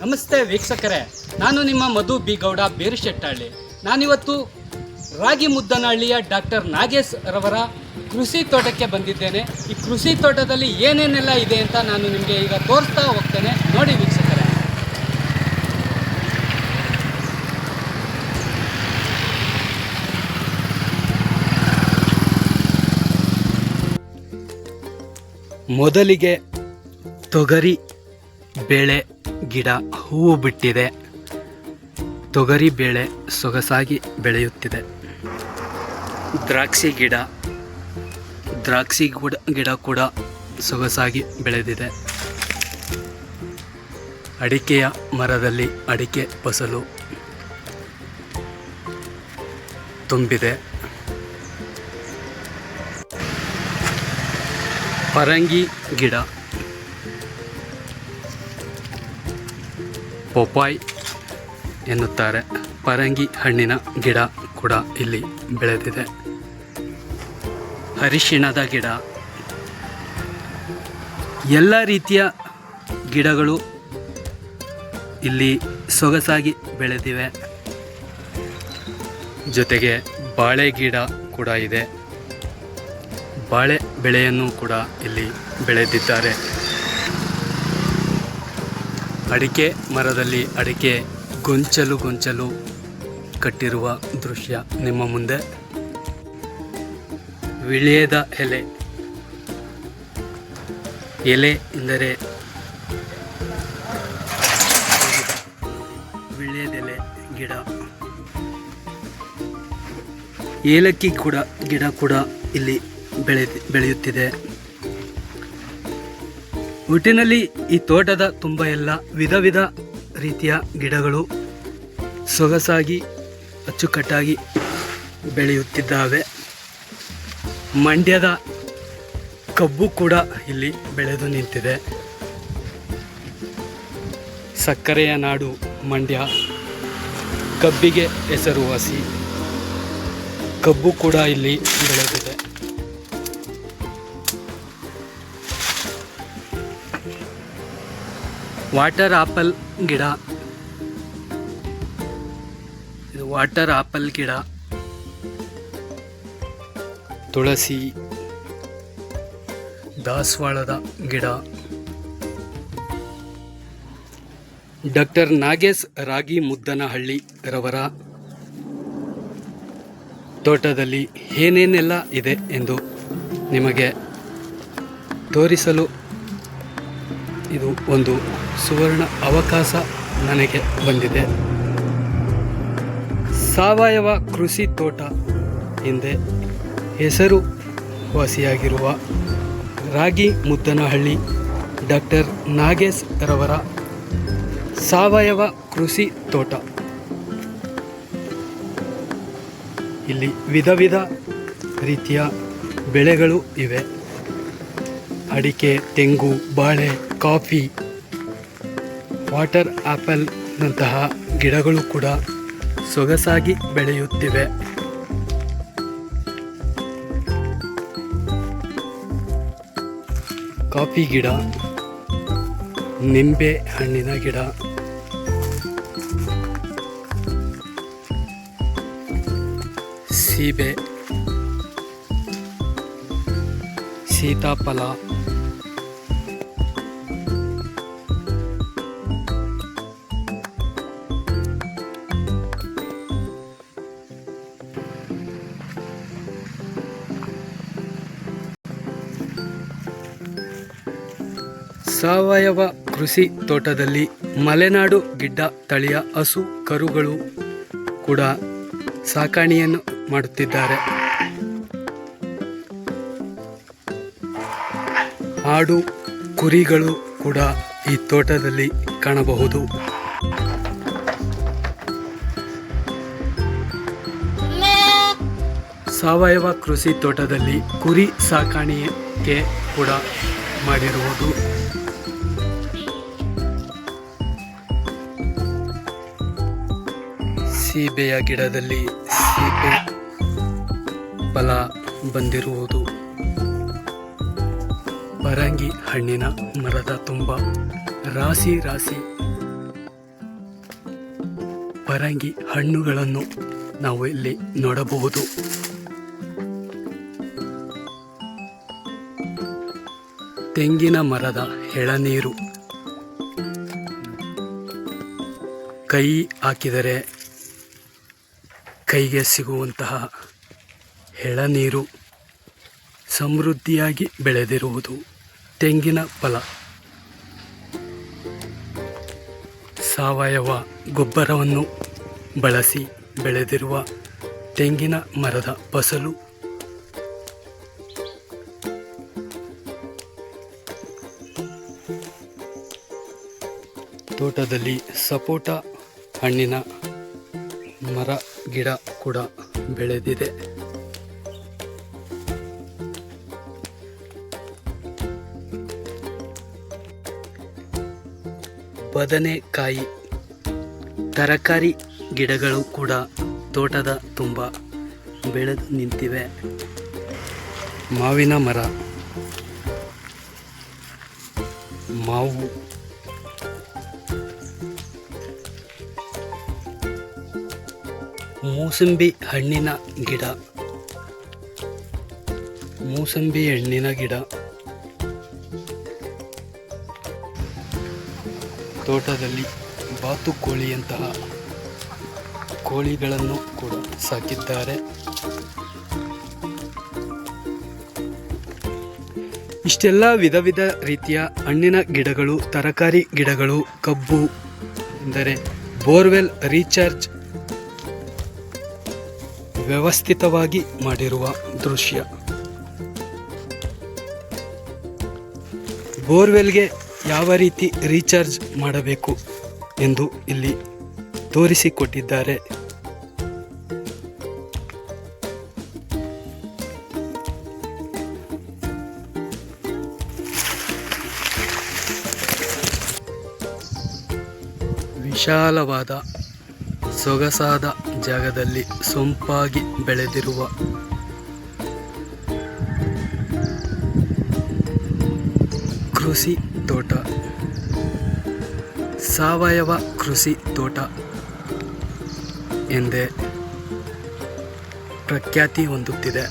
ನಮಸ್ತೆ ವೀಕ್ಷಕರೇ. ನಾನು ನಿಮ್ಮ ಮಧು ಬಿ ಗೌಡ ಬೇರುಶೆಟ್ಟಹಳ್ಳಿ ನಾನಿವತ್ತು ರಾಗಿ ಮುದ್ದನಹಳ್ಳಿಯ ಡಾಕ್ಟರ್ ನಾಗೇಶ್ ರವರ ಕೃಷಿ ತೋಟಕ್ಕೆ ಬಂದಿದ್ದೇನೆ. ಈ ಕೃಷಿ ತೋಟದಲ್ಲಿ ಏನೇನೆಲ್ಲ ಇದೆ ಅಂತ ನಾನು ನಿಮಗೆ ಈಗ ತೋರಿಸ್ತಾ ಹೋಗ್ತೇನೆ. ನೋಡಿ ವೀಕ್ಷಕರೇ. ಮೊದಲಿಗೆ ತೊಗರಿ, ಬೇಳೆ ಗಿಡ ಹೂವು ಬಿಟ್ಟಿದೆ. ತೊಗರಿ ಬೇಳೆ ಸೊಗಸಾಗಿ ಬೆಳೆಯುತ್ತಿದೆ. ದ್ರಾಕ್ಷಿ ಗಿಡ, ದ್ರಾಕ್ಷಿ ಗುಡ ಗಿಡ ಕೂಡ ಸೊಗಸಾಗಿ ಬೆಳೆದಿದೆ. ಅಡಿಕೆಯ ಮರದಲ್ಲಿ ಅಡಿಕೆ ಫಸಲು ತುಂಬಿದೆ. ಪರಂಗಿ ಗಿಡ ಪೊಪಾಯ್ ಎನ್ನುತ್ತಾರೆ. ಪರಂಗಿ ಹಣ್ಣಿನ ಗಿಡ ಕೂಡ ಇಲ್ಲಿ ಬೆಳೆದಿದೆ. ಅರಿಶಿಣದ ಗಿಡ. ಎಲ್ಲ ರೀತಿಯ ಗಿಡಗಳು ಇಲ್ಲಿ ಸೊಗಸಾಗಿ ಬೆಳೆದಿವೆ. ಜೊತೆಗೆ ಬಾಳೆ ಗಿಡ ಕೂಡ ಇದೆ. ಬಾಳೆ ಬೆಳೆಯನ್ನು ಕೂಡ ಇಲ್ಲಿ ಬೆಳೆದಿದ್ದಾರೆ. ಅಡಿಕೆ ಮರದಲ್ಲಿ ಅಡಿಕೆ ಗೊಂಚಲು ಗೊಂಚಲು ಕಟ್ಟಿರುವ ದೃಶ್ಯ. ನಿಮ್ಮ ಮುಂದೆ ವಿಳಿಯದ ಎಲೆ. ಎಲೆ ಎಂದರೆ ವಿಳ್ಯದೆಲೆ ಗಿಡ. ಏಲಕ್ಕಿ ಕೂಡ, ಗಿಡ ಕೂಡ ಇಲ್ಲಿ ಬೆಳೆ ಬೆಳೆಯುತ್ತಿದೆ. ಒಟ್ಟಿನಲ್ಲಿ ಈ ತೋಟದ ತುಂಬ ಎಲ್ಲ ವಿಧ ವಿಧ ರೀತಿಯ ಗಿಡಗಳು ಸೊಗಸಾಗಿ ಅಚ್ಚುಕಟ್ಟಾಗಿ ಬೆಳೆಯುತ್ತಿದ್ದಾವೆ. ಮಂಡ್ಯದ ಕಬ್ಬು ಕೂಡ ಇಲ್ಲಿ ಬೆಳೆದು ನಿಂತಿದೆ. ಸಕ್ಕರೆಯ ನಾಡು ಮಂಡ್ಯ. ಕಬ್ಬಿಗೆ ಹೆಸರುವಾಸಿ ಕಬ್ಬು ಕೂಡ ಇಲ್ಲಿ ಬೆಳೆದಿದೆ. ವಾಟರ್ ಆಪಲ್ ಗಿಡ. ಇದು ವಾಟರ್ ಆಪಲ್ ಗಿಡ. ತುಳಸಿ. ದಾಸವಾಳದ ಗಿಡ. ಡಾಕ್ಟರ್ ನಾಗೇಶ್ ರಾಗಿ ಮುದ್ದನಹಳ್ಳಿ ರವರ ತೋಟದಲ್ಲಿ ಏನೇನೆಲ್ಲ ಇದೆ ಎಂದು ನಿಮಗೆ ತೋರಿಸಲು ಇದು ಒಂದು ಸುವರ್ಣ ಅವಕಾಶ ನನಗೆ ಬಂದಿದೆ. ಸಾವಯವ ಕೃಷಿ ತೋಟ ಹಿಂದೆ ಹೆಸರು ವಾಸಿಯಾಗಿರುವ ರಾಗಿ ಮುದ್ದನಹಳ್ಳಿ ಡಾಕ್ಟರ್ ನಾಗೇಶ್ ರವರ ಸಾವಯವ ಕೃಷಿ ತೋಟ. ಇಲ್ಲಿ ವಿಧ ವಿಧ ರೀತಿಯ ಬೆಳೆಗಳು ಇವೆ. ಅಡಿಕೆ, ತೆಂಗು, ಬಾಳೆ ಕಾಫಿ ವಾಟರ್ ಆ್ಯಪಲ್ನಂತಹ ಗಿಡಗಳು ಕೂಡ ಸೊಗಸಾಗಿ ಬೆಳೆಯುತ್ತಿವೆ. ಕಾಫಿ ಗಿಡ ನಿಂಬೆ ಹಣ್ಣಿನ ಗಿಡ ಸೀಬೆ ಸೀತಾಫಲ ಸಾವಯವ ಕೃಷಿ ತೋಟದಲ್ಲಿ ಮಲೆನಾಡು ಗಿಡ್ಡ, ತಳಿಯ ಹಸು, ಕರುಗಳು ಕೂಡ ಸಾಕಾಣೆಯನ್ನು ಮಾಡುತ್ತಿದ್ದಾರೆ. ಆಡು ಕುರಿಗಳು ಕೂಡ ಈ ತೋಟದಲ್ಲಿ ಕಾಣಬಹುದು. ಸಾವಯವ ಕೃಷಿ ತೋಟದಲ್ಲಿ ಕುರಿ ಸಾಕಾಣಿಕೆ ಕೂಡ ಮಾಡಿರುವುದು. ಸೀಬೆಯ ಗಿಡದಲ್ಲಿ ಸೀಬೆ ಫಲ ಬಂದಿರುವುದು. ಪರಂಗಿ ಹಣ್ಣಿನ ಮರದ ತುಂಬ ರಾಶಿ ರಾಶಿ ಪರಂಗಿ ಹಣ್ಣುಗಳನ್ನು ನಾವು ಇಲ್ಲಿ ನೋಡಬಹುದು. ತೆಂಗಿನ ಮರದ ಎಳನೀರು ಕೈ ಹಾಕಿದರೆ ಕೈಗೆ ಸಿಗುವಂತಹ ಎಳನೀರು ಸಮೃದ್ಧಿಯಾಗಿ ಬೆಳೆದಿರುವುದು ತೆಂಗಿನ ಫಲ. ಸಾವಯವ ಗೊಬ್ಬರವನ್ನು ಬಳಸಿ ಬೆಳೆದಿರುವ ತೆಂಗಿನ ಮರದ ಫಸಲು. ತೋಟದಲ್ಲಿ ಸಪೋಟ ಹಣ್ಣಿನ ಮರ ಗಿಡ ಕೂಡ ಬೆಳೆದಿದೆ. ಬದನೆಕಾಯಿ ತರಕಾರಿ ಗಿಡಗಳು ಕೂಡ ತೋಟದ ತುಂಬ ಬೆಳೆದು ನಿಂತಿವೆ. ಮಾವಿನ ಮರ ಮಾವು ಮೂಸಂಬಿ ಹಣ್ಣಿನ ಗಿಡ. ಮೂಸಂಬಿ ಹಣ್ಣಿನ ಗಿಡ. ತೋಟದಲ್ಲಿ ಬಾತುಕೋಳಿಯಂತಹ ಕೋಳಿಗಳನ್ನು ಕೂಡ ಸಾಕಿದ್ದಾರೆ. ಇಷ್ಟೆಲ್ಲ ವಿಧ ವಿಧ ರೀತಿಯ ಹಣ್ಣಿನ ಗಿಡಗಳು, ತರಕಾರಿ ಗಿಡಗಳು, ಕಬ್ಬು ಎಂದರೆ ಬೋರ್ವೆಲ್ ರೀಚಾರ್ಜ್ ವ್ಯವಸ್ಥಿತವಾಗಿ ಮಾಡಿರುವ ದೃಶ್ಯ. ಬೋರ್ವೆಲ್ಗೆ ಯಾವ ರೀತಿ ರೀಚಾರ್ಜ್ ಮಾಡಬೇಕು ಎಂದು ಇಲ್ಲಿ ತೋರಿಸಿಕೊಟ್ಟಿದ್ದಾರೆ. ವಿಶಾಲವಾದ ಸೊಗಸಾದ ಜಾಗದಲ್ಲಿ ಸೊಂಪಾಗಿ ಬೆಳೆದಿರುವ ಕೃಷಿ ತೋಟ ಸಾವಯವ ಕೃಷಿ ತೋಟ ಎಂದೇ ಪ್ರಖ್ಯಾತಿ ಹೊಂದುತ್ತಿದೆ.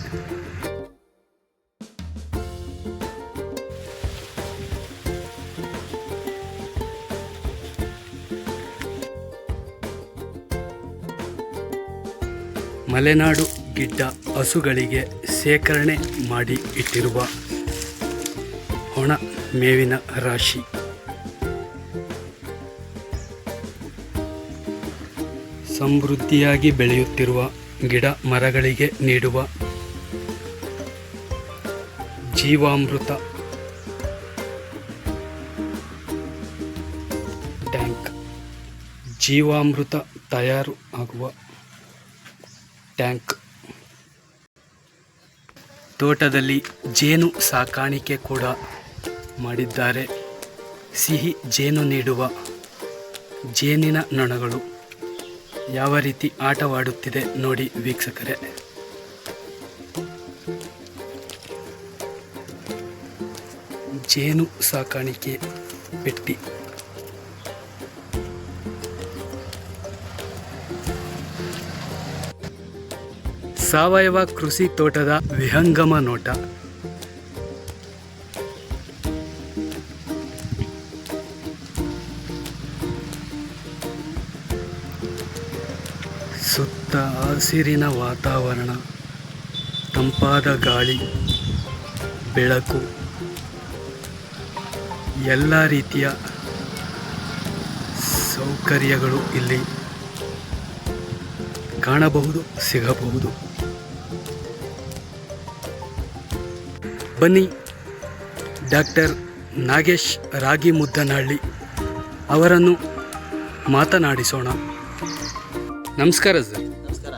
ಮಲೆನಾಡು ಗಿಡ್ಡ ಹಸುಗಳಿಗೆ ಶೇಖರಣೆ ಮಾಡಿ ಇಟ್ಟಿರುವ ಒಣ ಮೇವಿನ ರಾಶಿ. ಸಮೃದ್ಧಿಯಾಗಿ ಬೆಳೆಯುತ್ತಿರುವ ಗಿಡ ಮರಗಳಿಗೆ ನೀಡುವ ಜೀವಾಮೃತ ಟ್ಯಾಂಕ್. ಜೀವಾಮೃತ ತಯಾರು ಆಗುವ ಟ್ಯಾಂಕ್. ತೋಟದಲ್ಲಿ ಜೇನು ಸಾಕಾಣಿಕೆ ಕೂಡ ಮಾಡಿದ್ದಾರೆ. ಸಿಹಿ ಜೇನು ನೀಡುವ ಜೇನಿನ ನೊಣಗಳು ಯಾವ ರೀತಿ ಆಟವಾಡುತ್ತಿದೆ ನೋಡಿ ವೀಕ್ಷಕರೇ. ಜೇನು ಸಾಕಾಣಿಕೆ ಪೆಟ್ಟಿ. ಸಾವಯವ ಕೃಷಿ ತೋಟದ ವಿಹಂಗಮ ನೋಟ. ಸುತ್ತ ಹಸಿರಿನ ವಾತಾವರಣ, ತಂಪಾದ ಗಾಳಿ, ಬೆಳಕು, ಎಲ್ಲ ರೀತಿಯ ಸೌಕರ್ಯಗಳು ಇಲ್ಲಿ ಕಾಣಬಹುದು, ಸಿಗಬಹುದು. ಬನ್ನಿ. ಡಾಕ್ಟರ್ ನಾಗೇಶ್ ರಾಗಿ ಮುದ್ದನಹಳ್ಳಿ ಅವರನ್ನು ಮಾತನಾಡಿಸೋಣ. ನಮಸ್ಕಾರ ಸರ್. ನಮಸ್ಕಾರ.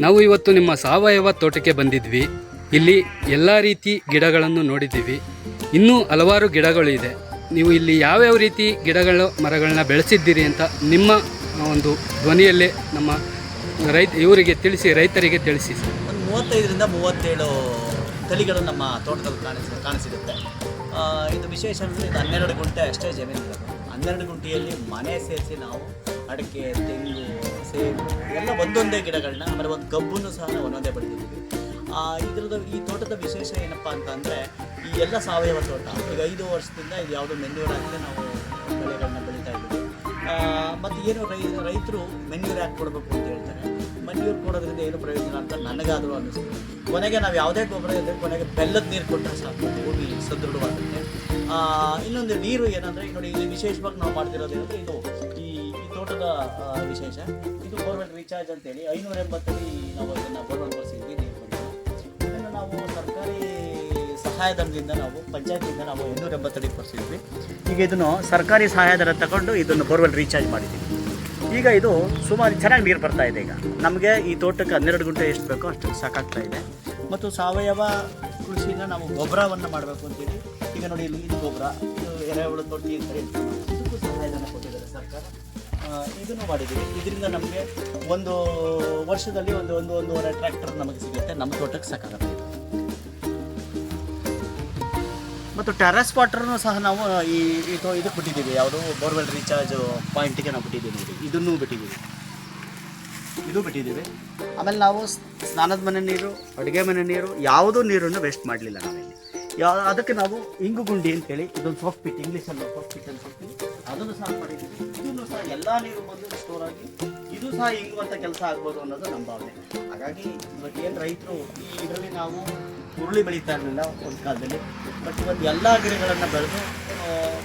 ನಾವು ಇವತ್ತು ನಿಮ್ಮ ಸಾವಯವ ತೋಟಕ್ಕೆ ಬಂದಿದ್ವಿ. ಇಲ್ಲಿ ಎಲ್ಲ ರೀತಿ ಗಿಡಗಳನ್ನು ನೋಡಿದ್ದೀವಿ. ಇನ್ನೂ ಹಲವಾರು ಗಿಡಗಳು ಇದೆ. ನೀವು ಇಲ್ಲಿ ಯಾವ್ಯಾವ ರೀತಿ ಗಿಡಗಳು ಮರಗಳನ್ನ ಬೆಳೆಸಿದ್ದೀರಿ ಅಂತ ನಿಮ್ಮ ಒಂದು ಧ್ವನಿಯಲ್ಲೇ ನಮ್ಮ ರೈತ ಇವರಿಗೆ ತಿಳಿಸಿ ರೈತರಿಗೆ ತಿಳಿಸಿ ಸರ್. ಒಂದು ಮೂವತ್ತೈದರಿಂದ ಮೂವತ್ತೇಳು ತಳಿಗಳು ನಮ್ಮ ತೋಟದಲ್ಲಿ ಕಾಣಿಸ್, ಕಾಣಿಸಿರುತ್ತೆ. ಇದು ವಿಶೇಷ ಅಂದರೆ ಇದು ಹನ್ನೆರಡು ಗುಂಟೆ ಅಷ್ಟೇ ಜಮೀನು ಇರೋದು. ಹನ್ನೆರಡು ಗುಂಟೆಯಲ್ಲಿ ಮನೆ ಸೇರಿಸಿ ನಾವು ಅಡಿಕೆ, ತೆಂಗು ಸೇಬು ಎಲ್ಲ ಒಂದೊಂದೇ ಗಿಡಗಳನ್ನ ಆಮೇಲೆ ಒಂದು ಕಬ್ಬನ್ನು ಸಹ ನಾವು ಒಂದೊಂದೇ ಬೆಳೆದಿದ್ದೀವಿ. ಇದ್ರದ್ದು ಈ ತೋಟದ ವಿಶೇಷ ಏನಪ್ಪ ಅಂತಂದರೆ ಈ ಎಲ್ಲ ಸಾವಯವ ತೋಟ, ಈಗ ಐದು ವರ್ಷದಿಂದ ಇದು ಯಾವುದೋ ಮೆನ್ಯೂರ್ ಹಾಕಿದ್ರೆ ನಾವು ಬೆಳೆಗಳನ್ನ ಬೆಳೀತಾ ಇದ್ದೀವಿ. ಮತ್ತು ಏನು ರೈ, ರೈತರು ಮೆನ್ಯೂರ್ ಹಾಕಿ ಕೊಡಬೇಕು ಅಂತ ಹೇಳ್ತಾರೆ. ಮೆನ್ಯೂರ್ ಕೊಡೋದ್ರಿಂದ ಏನು ಪ್ರಯೋಜನ ಅಂತ ನನಗಾದರೂ ಅನ್ನಿಸ್ತು. ಕೊನೆಗೆ ನಾವು ಯಾವುದೇ ಗೊಬ್ಬರ ಇದ್ದರೆ ಕೊನೆಗೆ ಬೆಲ್ಲದ ನೀರು ಕೊಟ್ಟರೆ ಸಾಕು, ಭೂಮಿ ಸದೃಢವಾಗುತ್ತೆ. ಇನ್ನೊಂದು ನೀರು ಏನಂದರೆ ನೋಡಿ ಇಲ್ಲಿ ವಿಶೇಷವಾಗಿ ನಾವು ಮಾಡ್ತಿರೋದೇನಂದರೆ ಇದು ಈ ಈ ತೋಟದ ವಿಶೇಷ. ಇದು ಬೋರ್ವೆಲ್ ರೀಚಾರ್ಜ್ ಅಂತೇಳಿ ಐನೂರ ಎಂಬತ್ತಲ್ಲಿ ನಾವು ಅದನ್ನು ಬೋರ್ವೆಲ್ ಬರ್ಸಿದ್ವಿ ನೀರು ಇದನ್ನು ನಾವು ಸರ್ಕಾರಿ ಸಹಾಯಧನದಿಂದ ನಾವು ಪಂಚಾಯತಿಯಿಂದ ನಾವು ಇನ್ನೂರ ಎಂಬತ್ತಡಿ ಕೊಡಿಸಿದ್ವಿ ಈಗ ಇದನ್ನು ಸರ್ಕಾರಿ ಸಹಾಯಧನ ತಗೊಂಡು ಇದನ್ನು ಬೋರ್ವೆಲ್ ರೀಚಾರ್ಜ್ ಮಾಡಿದ್ದೀವಿ. ಈಗ ಇದು ಸುಮಾರು ಚೆನ್ನಾಗಿ ನೀರು ಬರ್ತಾ ಇದೆ ಈಗ. ನಮಗೆ ಈ ತೋಟಕ್ಕೆ ಹನ್ನೆರಡು ಗುಂಟೆ ಎಷ್ಟು ಬೇಕೋ ಅಷ್ಟು ಸಾಕಾಗ್ತಾ ಇದೆ. ಮತ್ತು ಸಾವಯವ ಕೃಷಿನ ನಾವು ಗೊಬ್ಬರವನ್ನು ಮಾಡಬೇಕು ಅಂತೀವಿ. ಈಗ ನೋಡಿ ಇಲ್ಲಿ ಇದು ಗೊಬ್ಬರ, ಇದು ಎರೆಹುಳದ ತೊಟ್ಟಿ ಅಂತ ಇದಕ್ಕೂ ಕೊಟ್ಟಿದ್ದಾರೆ ಸರ್ಕಾರ. ಇದನ್ನು ಮಾಡಿದ್ದೀವಿ. ಇದರಿಂದ ನಮಗೆ ಒಂದು ವರ್ಷದಲ್ಲಿ ಒಂದು ಒಂದು, ಒಂದೂವರೆ ಟ್ರ್ಯಾಕ್ಟರ್ ನಮಗೆ ಸಿಗುತ್ತೆ. ನಮ್ಮ ತೋಟಕ್ಕೆ ಸಾಕಾಗುತ್ತೆ ಮತ್ತು ಟೆರೆಸ್ ವಾಟರ್ನು ಸಹ ನಾವು ಈ ಇದು ಇದಕ್ಕೆ ಬಿಟ್ಟಿದ್ದೀವಿ. ಯಾವುದು ಬೋರ್ವೆಲ್ ರೀಚಾರ್ಜ್ ಪಾಯಿಂಟಿಗೆ ನಾವು ಬಿಟ್ಟಿದ್ದೀವಿ ನೋಡಿ. ಇದನ್ನು ಬಿಟ್ಟಿದ್ದೀವಿ. ಇದು ಬಿಟ್ಟಿದ್ದೀವಿ. ಆಮೇಲೆ ನಾವು ಸ್ನಾನದ ಮನೆ ನೀರು, ಅಡುಗೆ ಮನೆ ನೀರು, ಯಾವುದೂ ನೀರನ್ನು ವೇಸ್ಟ್ ಮಾಡಲಿಲ್ಲ ನಾವಿಲ್ಲಿ. ಯಾವ ಅದಕ್ಕೆ ನಾವು ಇಂಗು ಗುಂಡಿ ಅಂತೇಳಿ, ಇದೊಂದು ಸಾಫ್ಟ್ ಪಿಟ್ ಇಂಗ್ಲೀಷಲ್ಲಿ ಸಾಫ್ ಪಿಟ್ ಅಂತ ಹೇಳ್ತೀವಿ. ಅದನ್ನು ಸಹ ಮಾಡಿದ್ದೀವಿ. ಇದನ್ನು ಸಹ ಎಲ್ಲ ನೀರು ಬಂದು ಸ್ಟೋರ್ ಆಗಿ, ಇದು ಸಹ ಇಂಗುವಂಥ ಕೆಲಸ ಆಗ್ಬೋದು ಅನ್ನೋದು ನಮ್ಮ ಭಾವನೆ. ಹಾಗಾಗಿ ಇವತ್ತು ಏನು ರೈತರು ಇದರಲ್ಲಿ ನಾವು ಹುರುಳಿ ಬೆಳೀತಾ ಇರಲಿಲ್ಲ ಒಂದು ಕಾಲದಲ್ಲಿ. ಬಟ್ ಇವತ್ತು ಎಲ್ಲ ಗಿಡಗಳನ್ನು ಬೆಳೆದು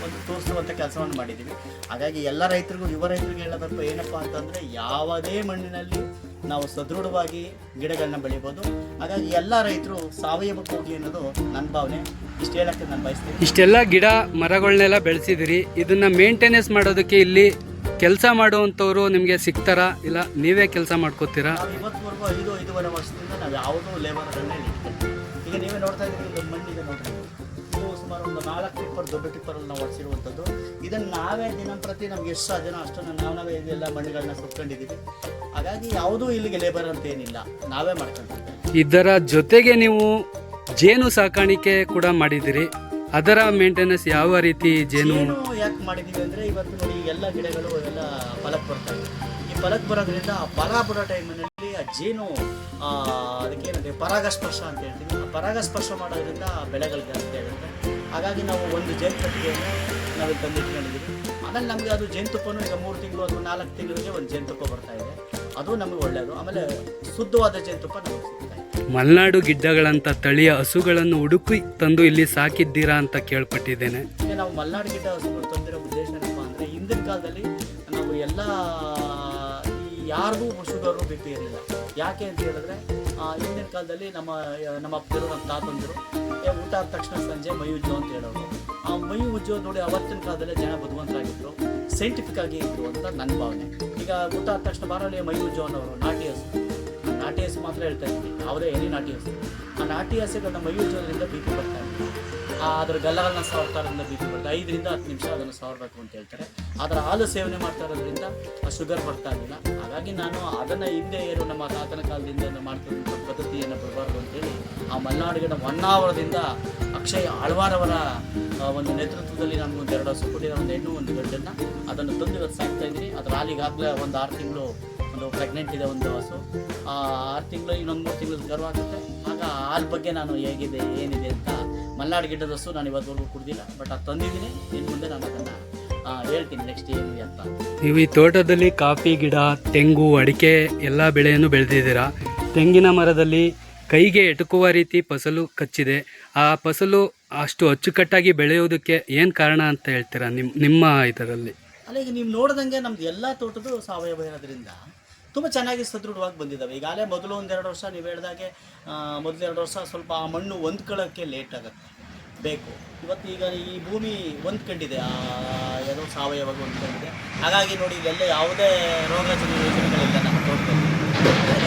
ಒಂದು ತೋರಿಸುವಂಥ ಕೆಲಸವನ್ನು ಮಾಡಿದ್ದೀವಿ ಹಾಗಾಗಿ ಎಲ್ಲ ರೈತರಿಗೂ ಯುವ ರೈತರಿಗೆ ಹೇಳಬೇಕು ಏನಪ್ಪ ಅಂತಂದರೆ ಯಾವುದೇ ಮಣ್ಣಿನಲ್ಲಿ ನಾವು ಸದೃಢವಾಗಿ ಗಿಡಗಳನ್ನ ಬೆಳಿಬೋದು. ಹಾಗಾಗಿ ಎಲ್ಲ ರೈತರು ಸಾವಯವ ಹೋಗಿ ಅನ್ನೋದು ನನ್ನ ಭಾವನೆ. ಇಷ್ಟು ಹೇಳಕ್ಕೆ ನಾನು ಬಯಸ್ತೀನಿ. ಇಷ್ಟೆಲ್ಲ ಗಿಡ ಮರಗಳನ್ನೆಲ್ಲ ಬೆಳೆಸಿದಿರಿ ಇದನ್ನು ಮೇಂಟೆನೆನ್ಸ್ ಮಾಡೋದಕ್ಕೆ ಇಲ್ಲಿ ಕೆಲಸ ಮಾಡುವಂಥವ್ರು ನಿಮಗೆ ಸಿಗ್ತಾರಾ? ಇಲ್ಲ ನೀವೇ ಕೆಲಸ ಮಾಡ್ಕೋತೀರಾ? ಇವತ್ತು ಇವತ್ತುವರೆಗೂ ಐದು ಐದೂವರೆ ವರ್ಷದಿಂದ ನಾವು ಯಾವುದೂ ಲೇಬರ್ಗಳನ್ನ ನೀವೇ ನೋಡ್ತಾ ಇದ್ದೀರಿ ಇದು ಮಣ್ಣಿದೆ ನೋಡ್ರಿ. ಇದು ಸುಮಾರು ಒಂದು ನಾಲ್ಕು ಟಿಪ್ಪರ್ ದೊಡ್ಡ ಟಿಪ್ಪರಲ್ಲಿ ನಾವು ಹೊಡಿಸಿರುವಂಥದ್ದು ಇದನ್ನು ನಾವೇ ದಿನಂಪ್ರತಿ ನಮ್ಗೆ ಎಷ್ಟು ಸಾಧ್ಯನೋ ಅಷ್ಟನ್ನು ನಾವು ನಾವೇ ಇದೆಲ್ಲ ಮಣ್ಣುಗಳನ್ನ ಸುಟ್ಕೊಂಡಿದ್ದೀವಿ. ಹಾಗಾಗಿ ಯಾವುದೂ ಇಲ್ಲಿಗೆ ಲೇಬರ್ ಅಂತ ಏನಿಲ್ಲ. ನಾವೇ ಮಾಡ್ಕೊಂಡಿದ್ದೀವಿ ಇದರ ಜೊತೆಗೆ ನೀವು ಜೇನು ಸಾಕಾಣಿಕೆ ಕೂಡ ಮಾಡಿದಿರಿ ಅದರ ಮೇಂಟೆನೆನ್ಸ್ ಯಾವ ರೀತಿ ಜೇನು? ಯಾಕೆ ಮಾಡಿದೀವಿ ಅಂದರೆ ಇವತ್ತು ನೋಡಿ ಎಲ್ಲ ಗಿಡಗಳು ಎಲ್ಲ ಫಲಕ್ಕೆ ಬರ್ತಾ ಇದೆ. ಈ ಫಲಕ್ಕೆ ಬರೋದ್ರಿಂದ ಆ ಫಲ ಬರೋ ಟೈಮಿನಲ್ಲಿ ಆ ಜೇನು ಅದಕ್ಕೇನಿದೆ ಪರಾಗಸ್ಪರ್ಶ ಅಂತ ಹೇಳ್ತೀವಿ. ಆ ಪರಾಗಸ್ಪರ್ಶ ಮಾಡೋದ್ರಿಂದ ಆ ಬೆಳೆಗಳು ಜಾಸ್ತಿ ಆಗುತ್ತೆ. ಹಾಗಾಗಿ ನಾವು ಒಂದು ಜೇನು ಕಟ್ಟಿಗೆಯನ್ನು ನಾವು ಇಟ್ಕೊಂಡಿದ್ದೀವಿ ಆಮೇಲೆ ನಮಗೆ ಅದು ಜೇನುತುಪ್ಪನೂ ಈಗ ಮೂರು ತಿಂಗಳು ಅಥವಾ ನಾಲ್ಕು ತಿಂಗಳಿಗೆ ಒಂದು ಜೇನುತುಪ್ಪ ಬರ್ತಾ ಇದೆ. ಅದು ನಮಗೆ ಒಳ್ಳೆಯದು ಆಮೇಲೆ ಶುದ್ಧವಾದ ಜೇನುತುಪ್ಪ ನಮಗೆ ಸಿಗ್ತಾ ಇದೆ. ಮಲೆನಾಡು ಗಿಡ್ಡಗಳಂತ ತಳಿಯ ಹಸುಗಳನ್ನು ಹುಡುಕಿ ತಂದು ಇಲ್ಲಿ ಸಾಕಿದ್ದೀರಾ ಅಂತ ಕೇಳ್ಪಟ್ಟಿದ್ದೇನೆ. ನಾವು ಮಲ್ನಾಡು ಗಿಡ್ಡ ಹಸುಗಳು ತಂದಿರೋ ಉದ್ದೇಶ ಏನಪ್ಪ ಅಂದರೆ ಹಿಂದಿನ ಕಾಲದಲ್ಲಿ ನಾವು ಎಲ್ಲ ಯಾರಿಗೂ ಮುಸುಗರು ಬಿ ಪಿ ಇರಲಿಲ್ಲ ಯಾಕೆ ಅಂತ ಹೇಳಿದ್ರೆ ಹಿಂದಿನ ಕಾಲದಲ್ಲಿ ನಮ್ಮ ನಮ್ಮ ಅಪ್ಪರು ನಮ್ಮ ತಾತಂದರು ಊಟ ಆದ ತಕ್ಷಣ ಸಂಜೆ ಮೈ ಉಜ್ಜು ಅಂತ ಹೇಳೋರು. ಆ ಮೈ ಉಜ್ಜೋ ನೋಡಿ ಅವತ್ತಿನ ಕಾಲದಲ್ಲಿ ಜನ ಬುದ್ಧಿವಂತರಾಗಿದ್ದರು ಸೈಂಟಿಫಿಕ್ ಆಗಿ ಇದ್ರು ಅಂತ ನನ್ನ ಭಾವನೆ. ಈಗ ಊಟ ಆದ ತಕ್ಷಣ ಬಾರಲ್ಲಿ ಮೈ ಉಜ್ಜು ಅನ್ನೋರು, ನಾಟಿ ಹಸು. ನಾಟಿ ಹಸು ಮಾತ್ರ ಹೇಳ್ತಾ ಇದ್ದೀನಿ. ಯಾವುದೇ ಎನಿ ನಾಟಿ ಹಸು. ಆ ನಾಟಿ ಹಸುಗಳನ್ನ ಮೈ ಉಜ್ಜೋದ್ರಿಂದ ಬಿ ಪಿ ಬರ್ತಾ ಇದೆ ಆ ಅದ್ರ ಗಲ್ಲಗಳನ್ನ ಸಾರ್ತಾರಿಂದ ಬಿ ಬರ್ತದೆ ಐದರಿಂದ ಹತ್ತು ನಿಮಿಷ ಅದನ್ನು ಸಾರಬೇಕು ಅಂತ ಹೇಳ್ತಾರೆ. ಅದರ ಹಾಲು ಸೇವನೆ ಮಾಡ್ತಾ ಇರೋದ್ರಿಂದ ಆ ಶುಗರ್ ಬರ್ತಾ ಇರಲಿಲ್ಲ ಹಾಗಾಗಿ ನಾನು ಅದನ್ನು ಹಿಂದೆ ಏನು ನಮ್ಮ ತಾತನ ಕಾಲದಿಂದ ಮಾಡ್ತಕ್ಕಂಥ ಪದ್ಧತಿಯನ್ನು ಬರಬಾರ್ದು ಅಂತೇಳಿ ಆ ಮಲೆನಾಡಿನ ಹೊನ್ನಾವರದಿಂದ ಅಕ್ಷಯ್ ಆಳ್ವಾರವರ ಒಂದು ನೇತೃತ್ವದಲ್ಲಿ ನಾನು ಒಂದು ಎರಡು ಹಸು ಕೊಟ್ಟಿರೋ ಒಂದು ಹೆಣ್ಣು, ಒಂದು ಗಂಡನ್ನು. ಅದನ್ನು ತಂದು ಇವತ್ತು ಸಾಕ್ತಾ ಇದ್ದೀನಿ. ಅದರ ಹಾಲಿಗಾಗಲೇ ಒಂದು ಆರು ತಿಂಗಳು ಒಂದು ಪ್ರೆಗ್ನೆಂಟ್ ಇದೆ ಒಂದು ಹಸು. ಆ ಆರು ತಿಂಗಳು ಇನ್ನೊಂದು ಮೂರು ತಿಂಗಳು ಗರ್ವ ಆಗುತ್ತೆ. ಆಗ ಹಾಲು ಬಗ್ಗೆ ನಾನು ಹೇಗಿದೆ, ಏನಿದೆ ಅಂತ ಮಲ್ನಾಡು ಗಿಡ್ಡದ ಹಸು ನಾನು ಇವತ್ತವರೆಗೂ ಕುಡ್ದಿಲ್ಲ ಬಟ್ ಅದು ತಂದಿದ್ದೀನಿ. ಇನ್ನು ಮುಂದೆ ನಾನು ಅದನ್ನು ಹೇಳ್ತೀನಿ ನೆಕ್ಸ್ಟ್ ಏನಿದೆ ಅಂತ. ನೀವು ಈ ತೋಟದಲ್ಲಿ ಕಾಫಿ ಗಿಡ ತೆಂಗು ಅಡಿಕೆ ಎಲ್ಲ ಬೆಳೆಯನ್ನು ಬೆಳೆದಿದ್ದೀರಾ? ತೆಂಗಿನ ಮರದಲ್ಲಿ ಕೈಗೆ ಎಟುಕುವ ರೀತಿ ಫಸಲು ಕಚ್ಚಿದೆ. ಆ ಫಸಲು ಅಷ್ಟು ಅಚ್ಚುಕಟ್ಟಾಗಿ ಬೆಳೆಯೋದಕ್ಕೆ ಏನು ಕಾರಣ ಅಂತ ಹೇಳ್ತೀರಾ ನಿಮ್ಮ ನಿಮ್ಮ ಇದರಲ್ಲಿ? ಅಲ್ಲಿಗೆ ನೀವು ನೋಡಿದಂಗೆ ನಮ್ದು ಎಲ್ಲ ತೋಟದ್ದು ಸಾವಯವ ಇರೋದ್ರಿಂದ ತುಂಬ ಚೆನ್ನಾಗಿ ಸದೃಢವಾಗಿ ಬಂದಿದ್ದಾವೆ. ಈಗಾಗಲೇ ಮೊದಲು ಒಂದೆರಡು ವರ್ಷ ನೀವು ಹೇಳ್ದಾಗೆ ಮೊದಲೆರಡು ವರ್ಷ ಸ್ವಲ್ಪ ಆ ಮಣ್ಣು ಹೊಂದ್ಕೊಳ್ಳೋಕ್ಕೆ ಲೇಟ್ ಆಗುತ್ತೆ ಬೇಕು ಇವತ್ತು ಈಗ ಈ ಭೂಮಿ ಹೊಂದ್ಕೊಂಡಿದೆ ಆ ಏನೋ ಸಾವಯವಾಗಿ ಹೊಂದ್ಕೊಂಡಿದೆ ಹಾಗಾಗಿ ನೋಡಿ ಇಲ್ಲೆಲ್ಲ ಯಾವುದೇ ರೋಗ ಯೋಜನೆಗಳಿಲ್ಲ ನಮ್ಮ ತೋಟದಲ್ಲಿ.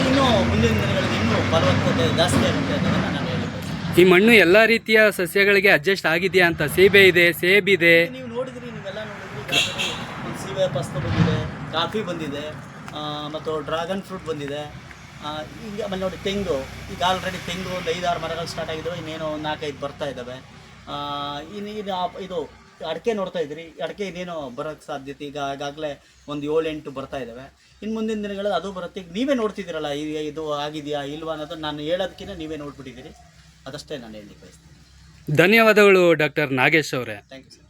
ಇನ್ನೂ ಮುಂದಿನ ದಿನಗಳಲ್ಲಿ ಇನ್ನೂ ಫಲವತ್ತತೆ ಜಾಸ್ತಿ ಆಗುತ್ತೆ ಅನ್ನೋದನ್ನು ನಾನು ಹೇಳಿದ್ದೆ ಈ ಮಣ್ಣು ಎಲ್ಲ ರೀತಿಯ ಸಸ್ಯಗಳಿಗೆ ಅಡ್ಜಸ್ಟ್ ಆಗಿದೆಯಾ ಅಂತ ಸೇಬೆ ಇದೆ ಸೇಬಿದೆ? ನೀವು ನೋಡಿದ್ರಿ ನೀವೆಲ್ಲ ನೋಡಿದ್ರಿ ಸೀಬೆ ಪಸ್ತು ಬಂದಿದೆ ಕಾಫಿ ಬಂದಿದೆ. ಮತ್ತು ಡ್ರ್ಯಾಗನ್ ಫ್ರೂಟ್ ಬಂದಿದೆ. ಈಗ ಆಮೇಲೆ ನೋಡಿ ತೆಂಗು. ಈಗ ಆಲ್ರೆಡಿ ತೆಂಗು ಒಂದು ಐದಾರು ಮರಗಳು ಸ್ಟಾರ್ಟ್ ಆಗಿದ್ದಾವೆ ಇನ್ನೇನೋ ಒಂದು ನಾಲ್ಕೈದು ಬರ್ತಾ ಇದ್ದಾವೆ ಇನ್ನು ಇದು ಅಡಿಕೆ ನೋಡ್ತಾ ಇದ್ರಿ ಅಡಿಕೆ ಇನ್ನೇನು ಬರೋಕ್ಕೆ ಸಾಧ್ಯತೆ ಈಗ ಈಗಾಗಲೇ ಒಂದು ಏಳು ಎಂಟು ಬರ್ತಾ ಇದ್ದಾವೆ ಇನ್ನು ಮುಂದಿನ ದಿನಗಳಲ್ಲಿ ಅದು ಬರುತ್ತೆ. ಈಗ ನೀವೇ ನೋಡ್ತಿದ್ದೀರಲ್ಲ ಇದು ಆಗಿದೆಯಾ ಇಲ್ವಾ ಅನ್ನೋದು ನಾನು ಹೇಳೋದಕ್ಕಿಂತ ನೀವೇ ನೋಡ್ಬಿಟ್ಟಿದ್ದೀರಿ. ಅದಷ್ಟೇ ನಾನು ಹೇಳಿ ಬಯಸ್ತೀನಿ ಧನ್ಯವಾದಗಳು ಡಾಕ್ಟರ್ ನಾಗೇಶ್ ಅವರೇ. Thank you sir